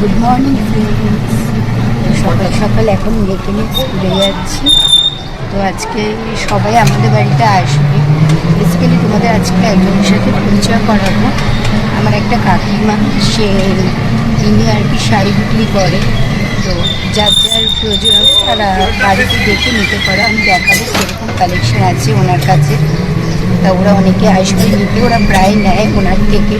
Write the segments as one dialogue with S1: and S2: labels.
S1: Good morning সকাল সকাল এখন মেয়েকে নিয়ে স্কুলে যাচ্ছি। তো আজকে সবাই আমাদের বাড়িতে আসবে। বেসিক্যালি তোমাদের আজকে একজনের সাথে পরিচয় করাবো। আমার একটা কাকিমা, সে তিনি আর কি শাড়ি বিক্রি করে। তো যার যার প্রয়োজন, তারা বাড়িতে দেখে নিতে পারো। আমি দেখাবো সেরকম কালেকশন আছে ওনার কাছে। তা ওরা অনেকে আসবে নিতে, ওরা প্রায় নেয় ওনার থেকে।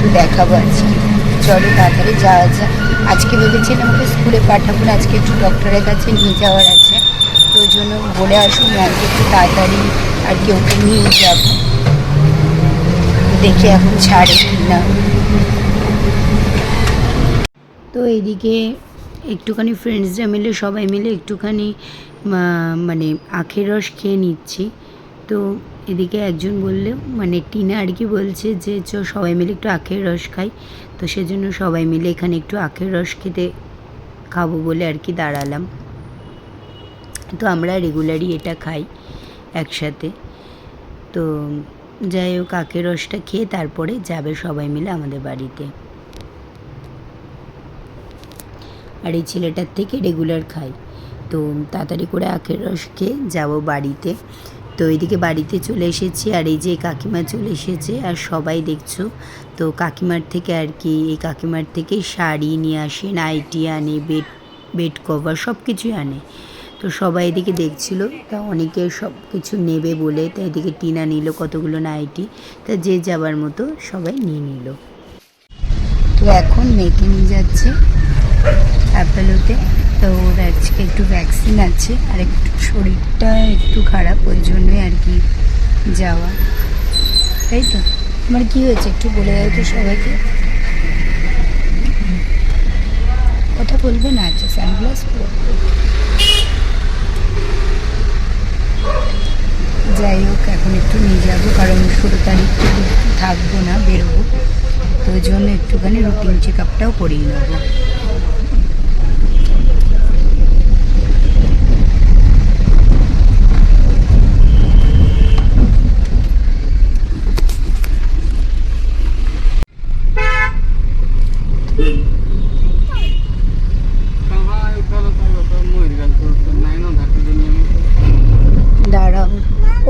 S1: তো দেখাবো আজকে। চলো তাড়াতাড়ি যাওয়া যাক। আজকে ভেবেছিলাম ওকে স্কুলে পাঠাবো আজকে একটু ডক্টরের কাছে নিয়ে যাওয়ার আছে। তো ওই জন্য বলে আসুন ম্যামকে একটু তাড়াতাড়ি আর কি ওকে নিয়ে যাব। দেখি এখন ছাড়ে কি না তো এইদিকে একটুখানি ফ্রেন্ডসরা মিলে, সবাই মিলে একটুখানি মানে আখের রস খেয়ে নিচ্ছি। তো এদিকে একজন বললে মানে টিনা আর কি বলছে যে, চ, সবাই মিলে একটু আখের রস খাই। তো সেজন্য সবাই মিলে এখানে একটু আখের রস খেতে খাব বলে আর কি দাঁড়ালাম। তো আমরা রেগুলারই এটা খাই একসাথে। তো যাই হোক, আখের রসটা খেয়ে তারপরে যাবে সবাই মিলে আমাদের বাড়িতে। আর এই ছেলেটার থেকে রেগুলার খাই। তো তাড়াতাড়ি করে আখের রস খেয়ে যাব বাড়িতে। তো এদিকে বাড়িতে চলে এসেছি আর এই যে কাকিমা চলে এসেছে আর সবাই দেখছ। তো কাকিমার থেকে আর কি এই কাকিমার থেকে শাড়ি নিয়ে আসে, নাইটি আনে, বেড বেড কভার সব কিছুই আনে। তো সবাই এদিকে দেখছিল, তা অনেকে সব কিছু নেবে বলে, তা এদিকে টিনা নিল কতগুলো নাইটি, তা যে যাবার মতো সবাই নিয়ে নিল। তো এখন মেয়েকে নিয়ে যাচ্ছে, অ্যাপেলোতে। তো ওর আজকে একটু ভ্যাকসিন আছে, আর একটু শরীরটা একটু খারাপ ওই জন্যই আর কি যাওয়া। তাই তো? আমার কি হয়েছে? একটু বলে দাও তো সবাইকে। কথা বলবে না আচ্ছা সানগ্লাস যাই হোক, এখন একটু নিয়ে যাব, কারণ ষোলো তারিখ থেকে থাকব না, বেরোবো। তো ওই জন্য একটুখানি রুটিন চেক আপটাও করিয়ে নেব।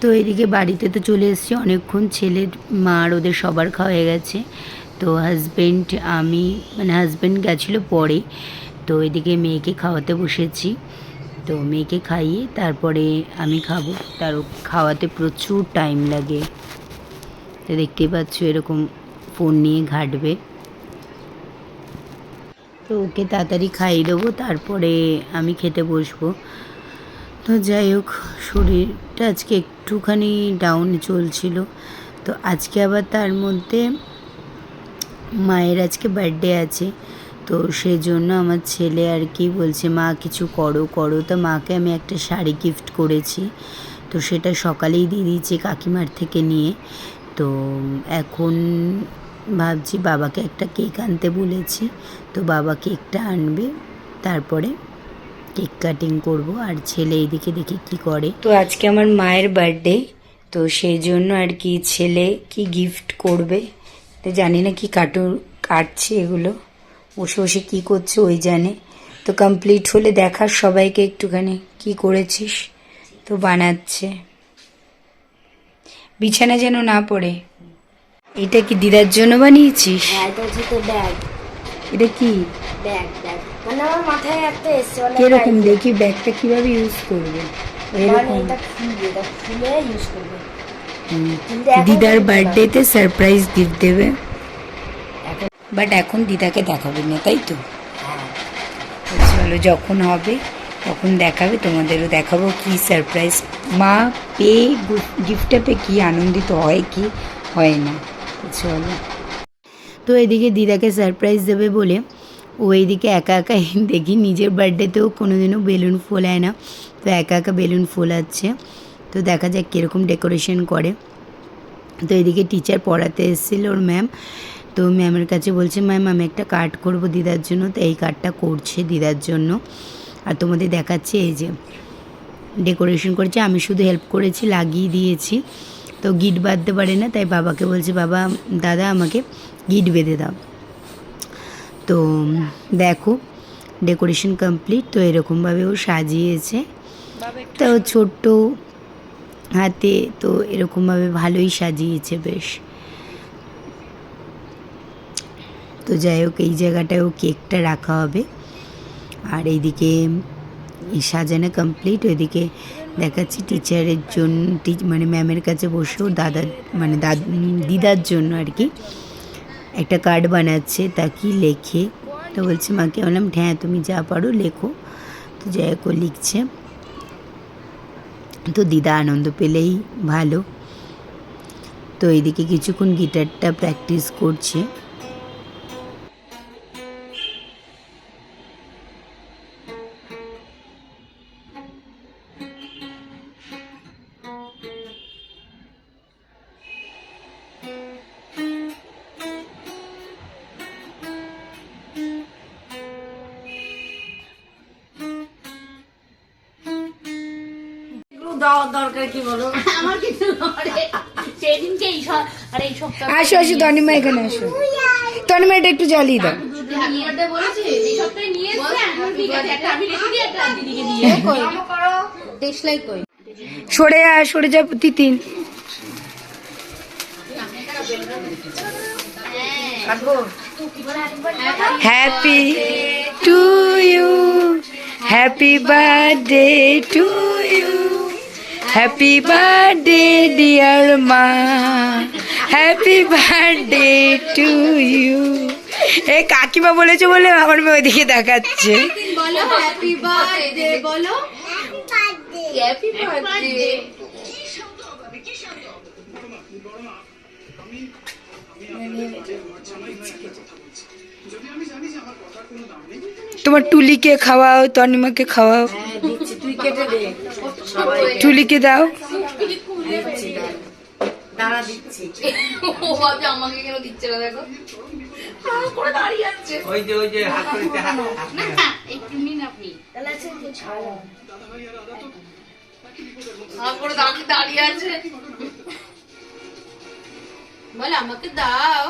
S1: তো এদিকে বাড়িতে তো চলে এসেছি। অনেকক্ষণ ছেলের মার ওদের সবার খাওয়া হয়ে গেছে। তো হাজব্যান্ড আমি মানে হাজব্যান্ড গেছিল পরে। তো এদিকে মেয়েকে খাওয়াতে বসেছি। তো মেয়েকে খাইয়ে তারপরে আমি খাব। তার খাওয়াতে প্রচুর টাইম লাগে। তো দেখতেই পাচ্ছ এরকম ফোন নিয়ে ঘাটবে। তো ওকে তাড়াতাড়ি খাইয়ে দেবো। তারপরে আমি খেতে বসবো। তো যাই হোক, শরীরটা আজকে একটুখানি ডাউন চলছিল। তো আজকে আবার তার মধ্যে মায়ের আজকে বার্থডে আছে। তো সেই জন্য আমার ছেলে আর কি বলছে, মা, কিছু করো করো। তো মাকে আমি একটা শাড়ি গিফট করেছি। তো সেটা সকালেই দিয়ে দিয়েছি কাকিমার থেকে নিয়ে। তো এখন ভাবছি বাবাকে একটা কেক আনতে বলেছি। তো বাবা কেকটা আনবে, তারপরে কেক কাটিং করব আর ছেলে এইদিকে দেখি কি করে। তো আজকে আমার মায়ের বার্থডে তো সেই জন্য আর কি ছেলে কি গিফট করবে তো জানি না কি কাটু কাটছে এগুলো। বসে বসে কি করছে ওই জানে। তো কমপ্লিট হলে দেখার সবাইকে একটুখানি কি করেছিস? তো বানাচ্ছে। বিছানা যেন না পড়ে। এটা কি দিদার জন্য বানিয়েছিস?
S2: হ্যাঁ এটা হচ্ছে তো ব্যাগ
S1: এটা কি?
S2: ব্যাগ ব্যাগ মানে আমার মাথায় একটা এসছে মানে
S1: কীরকম দেখি ব্যাগটা কীভাবে ইউজ করবে? এরকম।
S2: এটা খুলবে এটা খুলে ইউজ করবে।
S1: হুম।
S2: কিন্তু এখন
S1: দিদার বার্থডেতে সারপ্রাইজ গিফট দেবে। বাট এখন দিদাকে দেখাবে না তাই তো? তো চলো যখন হবে তখন দেখাবে তোমাদেরও দেখাবো কি সারপ্রাইজ মা পেয়ে গিফটটা পেয়ে কি আনন্দিত হয় কি হয় না। চলো। তো এদিকে দিদাকে সারপ্রাইজ দেবে বলে ও এইদিকে একা একা দেখি নিজের বার্থডেতেও কোনোদিনও বেলুন ফোলায় না। তো একা একা বেলুন ফোলাচ্ছে তো দেখা যাক কীরকম ডেকোরেশন করে। তো এদিকে টিচার পড়াতে এসেছিল ওর ম্যাম তো ম্যামের কাছে বলছে ম্যাম আমি একটা কার্ড করব দিদার জন্য। তো এই কার্ডটা করছে দিদার জন্য। আর তোমাদের দেখাচ্ছে, এই যে ডেকোরেশন করেছে। আমি শুধু হেল্প করেছি, লাগিয়ে দিয়েছি। তো গিট বাঁধতে পারে না, তাই বাবাকে বলছে, বাবা, দাদা, আমাকে গিট বেঁধে দাও। তো দেখো ডেকোরেশন কমপ্লিট তো এরকমভাবে ও সাজিয়েছে। তো ছোট্ট হাতে তো এরকমভাবে ভালোই সাজিয়েছে বেশ। তো যাই হোক এই জায়গাটায়ও কেকটা রাখা হবে। আর এইদিকে এই সাজানো কমপ্লিট ওইদিকে দেখাচ্ছি টিচারের জন্য মানে ম্যামের কাছে বসেও দাদা মানে দাদ দিদার জন্য আর কি একটা কার্ড বানাচ্ছে, তা কি লেখে? তো বলছে মাকে বললাম হ্যাঁ তুমি যা পারো লেখো। তো যাই হোক লিখছে। তো দিদা আনন্দ পেলেই ভালো। তো এদিকে কিছুক্ষণ গিটারটা প্র্যাকটিস করছে।
S2: দেওয়ার দরকার কি বলো?
S3: আমার কিছু সেদিনকে এই আর এই সপ্তাহ
S1: আসো আসো তনিমা এখানে আসো। তনিমা এটা একটু জ্বালিয়ে দাও। সরে আয় সরে যা তিতিন happy to you happy birthday to you happy birthday dear মা হ্যাপি বার্থডে টু ইউ এ কাকিমা বলেছে বলে আমার মেয়ে ওইদিকে দেখাচ্ছে।
S3: বলো হ্যাপি বার্থডে বলো। হ্যাপি বার্থডে
S1: তোমার টুলিকে খাওয়াও তনিমাকে খাওয়াও। টুলিকে দাও।
S2: দাঁড়া দিচ্ছি
S3: ও ভাবছে আমাকে কেন দিচ্ছে না দেখো হাঁ করে দাঁড়িয়ে আছে
S4: ওই যে ওই যে হাত করেছে হাত
S3: না একটু নিন আপনি
S2: তাহলে আছে একটু ছাড়া
S3: হাঁ করে দাঁড়িয়ে দাঁড়িয়ে আছে। বলে আমাকে দাও।